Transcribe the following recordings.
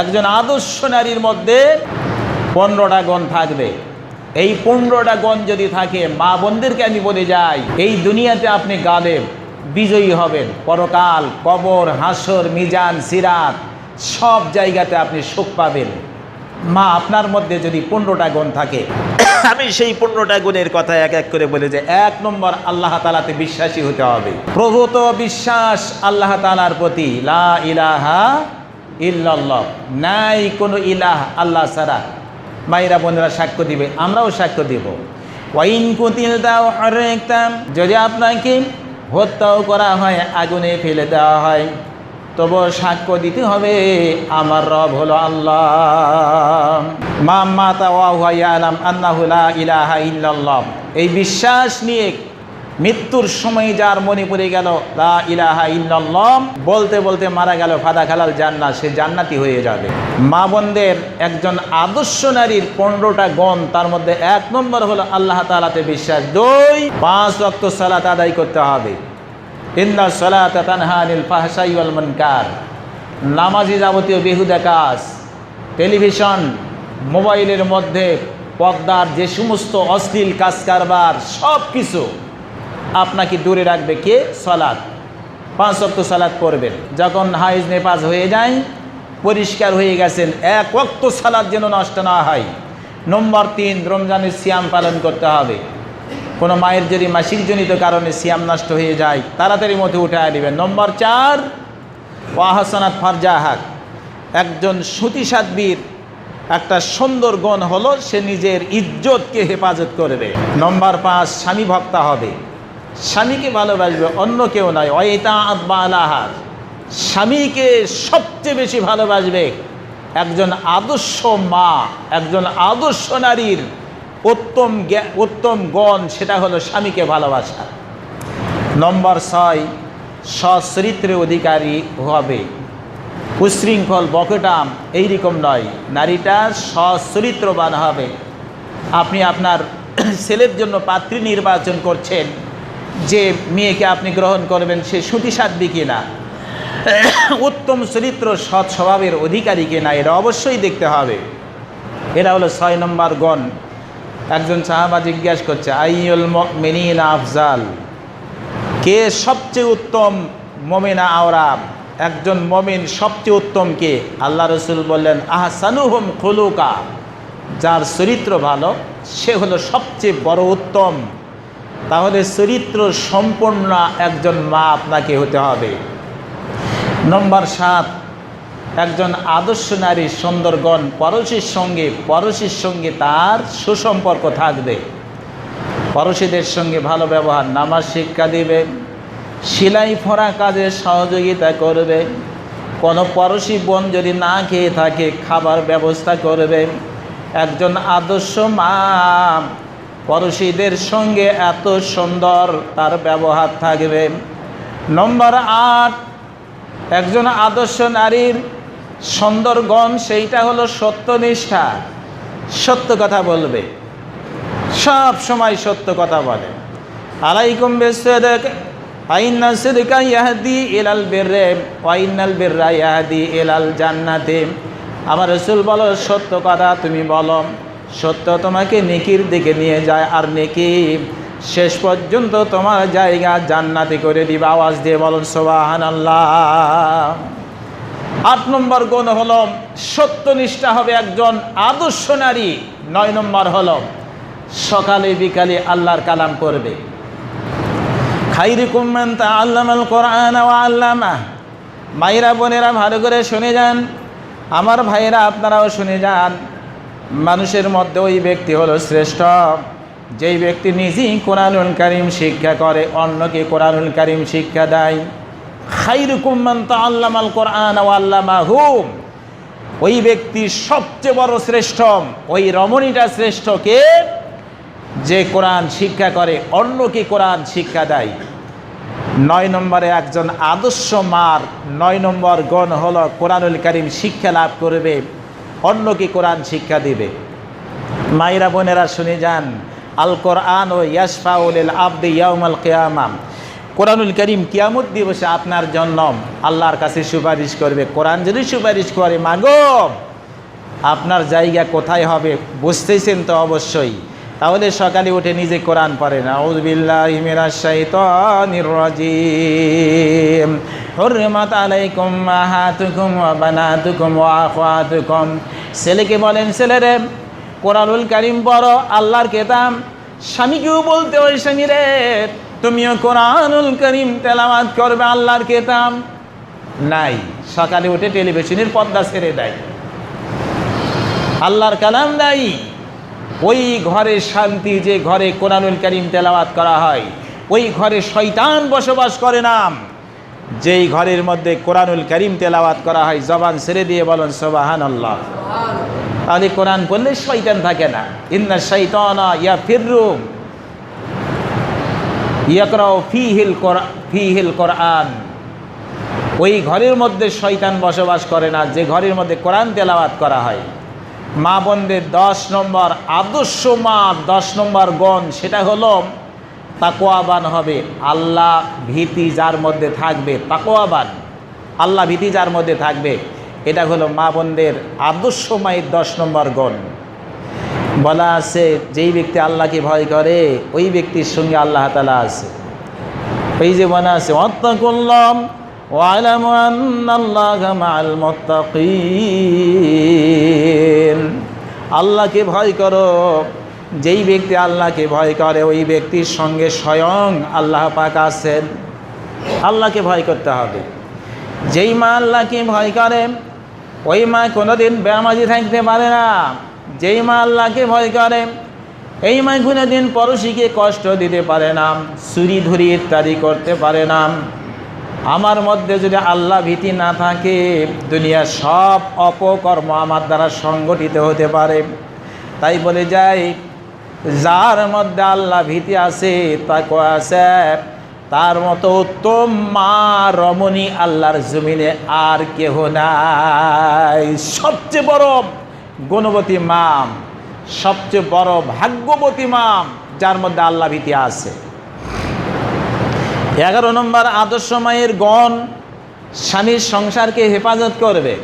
একজন আদর্শ নারীর মধ্যে পনেরোটা গণ থাকবে। এই পনেরোটা গণ যদি থাকে, মা বোনদেরকে আমি বলে যাই, এই দুনিয়াতে আপনি গালেব বিজয়ী হবেন। পরকাল, কবর, হাসর, মিজান, সিরাত, সব জায়গাতে আপনি সুখ পাবেন। মা, আপনার মধ্যে যদি পনেরোটা গুণ থাকে, আমি সেই পনেরোটা গুণের কথা এক এক করে বলে যে, এক নম্বর আল্লাহ তালাতে বিশ্বাসী হতে হবে। প্রভূত বিশ্বাস আল্লাহ তালার প্রতি। লা ইলাহা ইল্লাল্লাহ। নাই কোনো ইলাহ আল্লাহ ছাড়া। মাইরা বোনেরা সাক্ষ্য দিবে, আমরাও সাক্ষ্য দিব। ওয়াইন কুতিল দাও হরেকতাম, যদি আপনাকে হত্যাও করা হয়, আগুনে ফেলে দেওয়া হয় তবু সাক্ষ্য দিতে হবে, আমার রব হলো আল্লাহ। মা মাতা ওয়াহুয়ালাম আন্নাহুলা ইলাহা ইল্লাল্লাহ। এই বিশ্বাস নিয়ে মৃত্যুর সময় যার মনে পড়ে গেল, লা ইলাহা ইল্লাল্লাহ বলতে বলতে মারা গেল ফাদা খালাল জান্নাত, সে জান্নাতি হয়ে যাবে। মা বোনদের একজন আদর্শ নারীর পনেরোটা গণ, তার মধ্যে এক নম্বর হলো আল্লাহ তালাতে বিশ্বাস। দুই, পাঁচ রক্ত সালাত আদায় করতে হবে। ইন্না সলাত তানহানিল ফাহসাই ওয়াল মুনকার। নামাজি যাবতীয় বেহুদা কাজ, টেলিভিশন, মোবাইলের মধ্যে পর্দার যে সমস্ত অশ্লীল কাজ কারবার সব কিছু আপনাকে দূরে রাখবে কে? সলাদ পাঁচ অক্ত সালাদ পড়বেন। যখন হাইজ নেপাজ হয়ে যায়, পরিষ্কার হয়ে গেছেন, এক অক্ত সালাদ যেন নষ্ট না হয়। নম্বর তিন, রমজানের সিয়াম পালন করতে হবে। কোনো মায়ের যদি মাসিকজনিত কারণে সিয়াম নষ্ট হয়ে যায়, তাড়াতাড়ি মধ্যে উঠে নেবেন নম্বর চার ওয়াহাসানাত ফারজাহাক। একজন সতীসাধ্বীর একটা সুন্দর গুণ হলো, সে নিজের ইজ্জতকে হেফাজত করবে। নম্বর পাঁচ, স্বামী ভক্তা হবে। স্বামীকে ভালোবাসবে, অন্য কেউ নয় অয়তা আত্মা আলাহার স্বামীকে সবচেয়ে বেশি ভালোবাসবে একজন আদর্শ মা, একজন আদর্শ নারীর উত্তম উত্তম গণ, সেটা হলো স্বামীকে ভালোবাসা। নম্বর ছয় সচরিত্রের অধিকারী হবে। উশৃঙ্খল, বকটাম, এইরকম নয়। নারীটা সচরিত্রবান হবে। আপনি আপনার ছেলের জন্য পাত্রী নির্বাচন করছেন যে মেয়েকে আপনি গ্রহণ করবেন, সে সুতিসাধ্বী কিনা? উত্তম চরিত্র সৎ স্বভাবের অধিকারী কিনা এটা অবশ্যই দেখতে হবে। এরা হলো ছয় নম্বর গণ। একজন সাহাবা জিজ্ঞাসা করছে, আইয়ুল মিনীন আফজাল? কে সবচেয়ে উত্তম মমিনা আওরা? একজন মমিন সবচেয়ে উত্তম কে? আল্লাহ রসুল বললেন, আহসানুহম খুলুকা। যার চরিত্র ভালো, সে হলো সবচেয়ে বড় উত্তম। তাহলে চরিত্র সম্পন্ন একজন মা আপনাকে হতে হবে। নম্বর সাত, একজন আদর্শ নারী সুন্দরগণ পরশীর সঙ্গে পরশীর সঙ্গে তার সুসম্পর্ক থাকবে। পড়োশীদের সঙ্গে ভালো ব্যবহার, নামাজ শিক্ষা দিবে, সেলাই ফোড়া কাজে সহযোগিতা করবে, কোনো পড়োশী বোন যদি না খেয়ে থাকে, খাবার ব্যবস্থা করবে। একজন আদর্শ মা পড়োশীদের সঙ্গে এত সুন্দর তার ব্যবহার থাকবে। নম্বর আট, একজন আদর্শ নারীর সুন্দরগণ সেইটা হলো সত্যনিষ্ঠা। সত্য কথা বলবে। সব সময় সত্য কথা বলে। আলাইকুম বিসদিক ইলাল বিররে ইলাল জান্নাতে। আমার রসুল বলো, সত্য কথা তুমি বলো। সত্য তোমাকে নেকির দিকে নিয়ে যায় আর নেকি। শেষ পর্যন্ত তোমার জায়গা জান্নাতি করে দিবে। আওয়াজ দিয়ে বলুন সোবাহান আল্লাহ আট নম্বর গুণ হলো সত্যনিষ্ঠা হবে একজন আদর্শ নারী। নয় নম্বর হলো, সকালে বিকালে আল্লাহর কালাম করবে খাইরি কুম্মান তা আল্লামাল কোরআন ও আল্লামা। মায়েরা, বোনেরা, ভালো করে শুনে যান। আমার ভাইয়েরা, আপনারাও শুনে যান। মানুষের মধ্যে ওই ব্যক্তি হলো শ্রেষ্ঠ। যেই ব্যক্তি নিজেই কোরআনুল কারিম শিক্ষা করে, অন্যকে কোরআনুল কারিম শিক্ষা দেয়। খাইরু কুম্মান তা আল্লামাল কোরআন ও আল্লামা হুম ওই ব্যক্তি সবচেয়ে বড় শ্রেষ্ঠ, ওই রমণীটা শ্রেষ্ঠ কে? যে কোরআন শিক্ষা করে, অন্যকে কোরআন শিক্ষা দেয়। নয় নম্বরে একজন আদর্শ মার, নয় নম্বর গণ হল কোরআনুল করিম শিক্ষা লাভ করবে। অন্যকে কোরআন শিক্ষা দিবে? মাইরা বোনেরা, শুনে যান। আল কোরআন ও ইয়াসফাউল আবদি ইয়াউমাল কেয়ামাম কোরআনুল করিম কিয়ামত দিবসে আপনার জন্য আল্লাহর কাছে সুপারিশ করবে। কোরআন যদি সুপারিশ করে, মাগো, আপনার জায়গা কোথায় হবে বুঝতেছেন তো অবশ্যই। তাহলে সকালে উঠে নিজে কোরআন পড়েন। আউযুবিল্লাহি মিনাশ শাইতানির রাজিম। হুরমাত আলাইকুম ছেলেকে বলেন ছেলে ছেলেরে, কোরআনুল কারীম পড়ো, আল্লাহর কেতাব স্বামীকেও বলতে ওই স্বামী রে, তুমিও কোরআনুল করিম তেলাওয়াত করবে, আল্লাহর কেতাম। নাই, সকালে উঠে টেলিভিশনের পর্দা ছেড়ে দেয়। আল্লাহর কালাম নাই ওই ঘরে শান্তি যে ঘরে কোরআনুল করিম তেলাওয়াত করা হয়, ওই ঘরে শয়তান বসবাস করে নাম। যেই ঘরের মধ্যে কোরআনুল করিম তেলাওয়াত করা হয়, জবান ছেড়ে দিয়ে বলেন সোবাহান আল্লাহ তাহলে কোরআন পড়লে শয়তান থাকে না। ইন্না শৈতানা ইয়া ফিররুম ইয়াকরাও ফিহিল কোরআন ফিহিল কোরআন। ওই ঘরের মধ্যে শয়তান বসবাস করে না, যে ঘরের মধ্যে কোরআন তেলাওয়াত করা হয়। মা বোনদের দশ নম্বর, আদর্শ মা দশ নম্বর গণ, সেটা হলো তাকোয়াবান হবে। আল্লাহ ভীতি যার মধ্যে থাকবে তাকোয়াবান আল্লাহ ভীতি যার মধ্যে থাকবে, এটা হলো মা বোনদের আদর্শ মায়ের দশ নম্বর গণ। বলা আছে, যেই ব্যক্তি আল্লাহকে ভয় করে, ওই ব্যক্তির সঙ্গে আল্লাহ তালা আছে। এই যে বলা আছে, অত্যাকুল্লম ওয়ালামু আন্নাল্লাহা মাআল মুত্তাকিন আল্লাহকে ভয় করো। যেই ব্যক্তি আল্লাহকে ভয় করে, ওই ব্যক্তির সঙ্গে স্বয়ং আল্লাহ পাক আছেন। আল্লাহকে ভয় করতে হবে। যেই মা আল্লাহকে ভয় করে, ওই মা কোনোদিন বেমাজি থাকতে পারে না। যেই মা আল্লাহকে ভয় করে, এই মা কোনোদিন পড়োশিকে কষ্ট দিতে পারে না, চুরি ধরি ইত্যাদি করতে পারে না। আমার মধ্যে যদি আল্লাহ ভীতি না থাকে, দুনিয়ার সব অপকর্ম আমার দ্বারা সংগঠিত হতে পারে। তাই বলে যাই, যার মধ্যে আল্লাহ ভীতি আছে তাকে আছে, তার মতো উত্তম মা রমণী আল্লাহর জমিনে আর কেহ নাই। সবচেয়ে বড় গুণবতী মাম, সবচেয়ে বড় ভাগ্যবতী মাম, যার মধ্যে আল্লাহ ভীতি আছে। এগারো নম্বর আদর্শ মায়ের গণ স্বামীর সংসারকে হেফাজত করবে।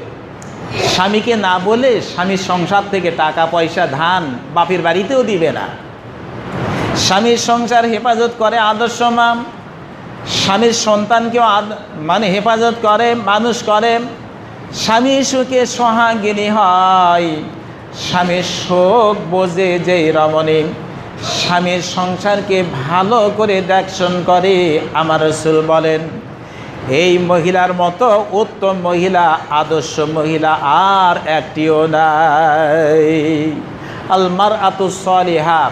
স্বামীকে না বলে স্বামীর সংসার থেকে টাকা, পয়সা, ধান বাপের বাড়িতেও দিবে না। স্বামীর সংসার হেফাজত করে আদর্শ মাম স্বামীর সন্তানকেও মানে হেফাজত করে, মানুষ করে। স্বামী সুখে সোহাগিনী হয়। স্বামীর শোক বোঝে যেই রমণী। স্বামীর সংসারকে ভালো করে দেখশন করে, আমার রসুল বলেন, এই মহিলার মতো উত্তম মহিলা, আদর্শ মহিলা আর একটিও নাই। আলমার আতু সলিহা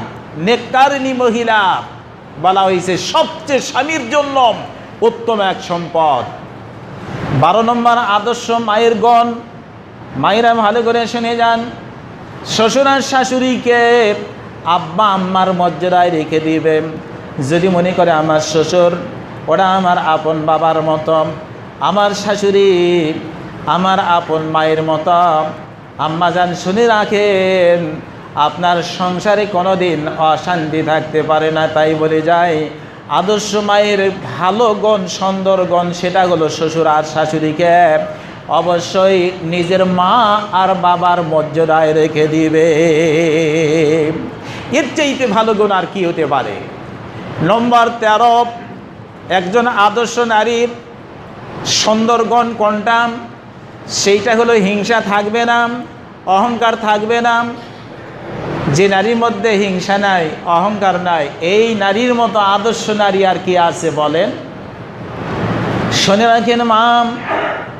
নেকারিনী মহিলা, বলা হয়েছে সবচেয়ে স্বামীর জন্য উত্তম এক সম্পদ। বারো নম্বর আদর্শ মায়ের গণ, মায়েরা ভালো করে শুনে যান। শ্বশুর আর শাশুড়িকে আব্বা আম্মার মর্যাদায় রেখে দিবে। যদি মনে করে আমার শ্বশুর, ওরা আমার আপন বাবার মতো, আমার শাশুড়ি, আমার আপন মায়ের মতো, আম্মা যান শুনে রাখেন, আপনার সংসারে কোনো দিন অশান্তি থাকতে পারে না, তাই বলে যায়, আদর্শ মায়ের ভালো গণ, সুন্দর গণ, সেটা হলো শ্বশুর আর শাশুড়িকে অবশ্যই নিজের মা আর বাবার মর্যাদায় রেখে দিবে। এর চাইতে ভালো গুণ আর কি হতে পারে? নম্বর তেরো, একজন আদর্শ নারীর সুন্দরগণ কোনটা? সেইটা হলো হিংসা থাকবে না, অহংকার থাকবে না। যে নারীর মধ্যে হিংসা নাই, অহংকার নাই, এই নারীর মতো আদর্শ নারী আর কি আছে বলেন? শুনে রাখেন মাম,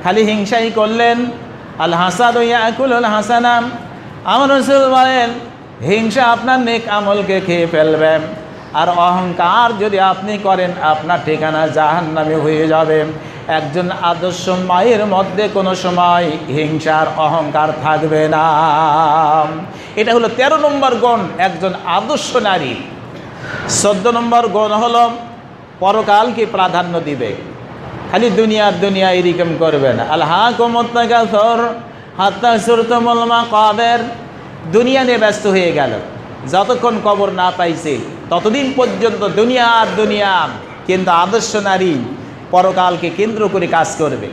খালি হিংসাই করলেন। আল হাসাদ ইয়াকুল হাসানাম আমার বলেন হিংসা আপনার নেক আমলকে খেয়ে ফেলবেন আর অহংকার যদি আপনি করেন, আপনার ঠিকানা জাহান্নামে হয়ে যাবে। একজন আদর্শ মায়ের মধ্যে কোনো সময় হিংসার অহংকার থাকবে না। এটা হলো তেরো নম্বর গুণ, একজন আদর্শ নারী। চোদ্দ নম্বর গুণ হলো পরকালকে প্রাধান্য দিবে। খালি দুনিয়ার দুনিয়া এরকম করবে না। আল্লাহ কোমত্তাগাথর হাত্তা সুরতমলমা কবের দুনিয়া নিয়ে ব্যস্ত হয়ে গেল। যতক্ষণ কবর না পাইছে, ততদিন পর্যন্ত দুনিয়া আর দুনিয়া, কিন্তু আদর্শ নারী পরকালকে কেন্দ্র করে কাজ করবে।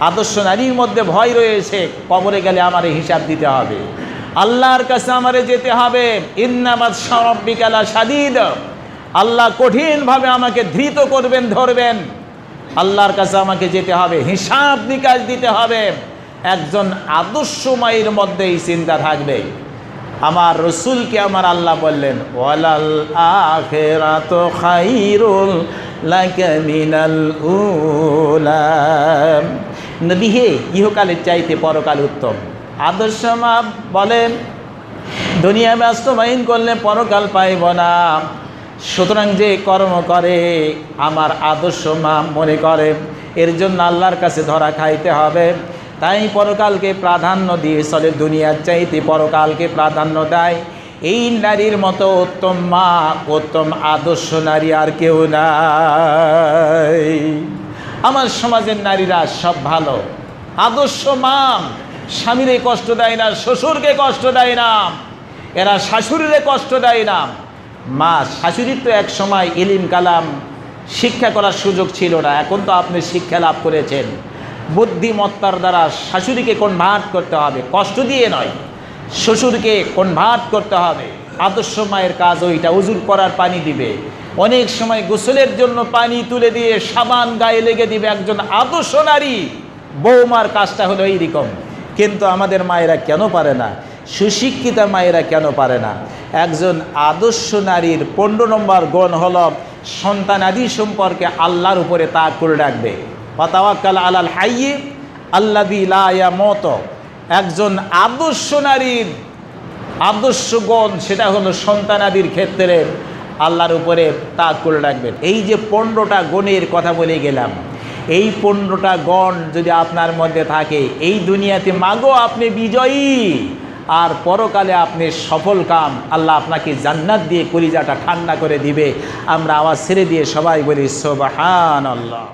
আদর্শ নারীর মধ্যে ভয় রয়েছে, কবরে গেলে আমার হিসাব দিতে হবে। আল্লাহর কাছে আমারে যেতে হবে। ইন্নামাদ সরব্বিকালা সাদিদ আল্লাহ কঠিনভাবে আমাকে ধৃত করবেন, ধরবেন। আল্লাহর কাছে আমাকে যেতে হবে, হিসাব নিকাশ দিতে হবে। একজন আদর্শ মায়ের মধ্যে এই চিন্তা থাকবে। আমার রসুলকে আমার আল্লাহ বললেন, ওয়ালাল আখেরাত খাইরুল মিনাল উলাম নবী ইহকালের চাইতে পরকাল উত্তম। আদর্শ মা বলেন, দুনিয়া বাস্তবায়ন করলে পরকাল পাইব না। সুতরাং যে কর্ম করে, আমার আদর্শ মা মনে করে, এর জন্য আল্লাহর কাছে ধরা খাইতে হবে। তাই পরকালকে প্রাধান্য দিয়ে চলে দুনিয়ার চাইতে পরকালকে প্রাধান্য দেয়। এই নারীর মতো উত্তম মা, উত্তম আদর্শ নারী আর কেউ নাই। আমার সমাজের নারীরা সব ভালো। আদর্শ মা, স্বামীরে কষ্ট দেয় না, শ্বশুরকে কষ্ট দেয় না। এরা শাশুড়িরে কষ্ট দেয় না। মা, শাশুড়ির তো এক সময় ইলিম কালাম শিক্ষা করার সুযোগ ছিল না। এখন তো আপনি শিক্ষা লাভ করেছেন। বুদ্ধিমত্তার দ্বারা শাশুড়িকে কনভার্ট করতে হবে। কষ্ট দিয়ে নয়, শ্বশুরকে কনভার্ট করতে হবে। আদর্শ মায়ের কাজ ওইটা, উজুর করার পানি দিবে। অনেক সময় গোসলের জন্য পানি তুলে দিয়ে সাবান গায়ে লেগে দিবে একজন আদর্শ নারী। বৌমার কাজটা হলো এইরকম। কিন্তু আমাদের মায়েরা কেন পারে না? সুশিক্ষিতা মায়েরা কেন পারে না? একজন আদর্শ নারীর পনেরো নম্বর গুণ হল সন্তানাদি সম্পর্কে আল্লাহর উপরে তা করে রাখবে। পাতাওয়াক্কাল আলাল হাইয়ে আল্লাদি লায়া মত একজন আদর্শ নারীর আদর্শ গণ সেটা হলো সন্তানাদির ক্ষেত্রে আল্লাহর উপরে তা করে রাখবেন। এই যে পনেরোটা গণের কথা বলে গেলাম, এই পনেরোটা গণ যদি আপনার মধ্যে থাকে, এই দুনিয়াতে মাগো আপনি বিজয়ী, আর পরকালে আপনি সফল কাম, আল্লাহ আপনাকে জান্নাত দিয়ে কলিজাটা ঠান্ডা করে দিবে। আমরা আওয়াজ ছেড়ে দিয়ে সবাই বলি সোবাহান আল্লাহ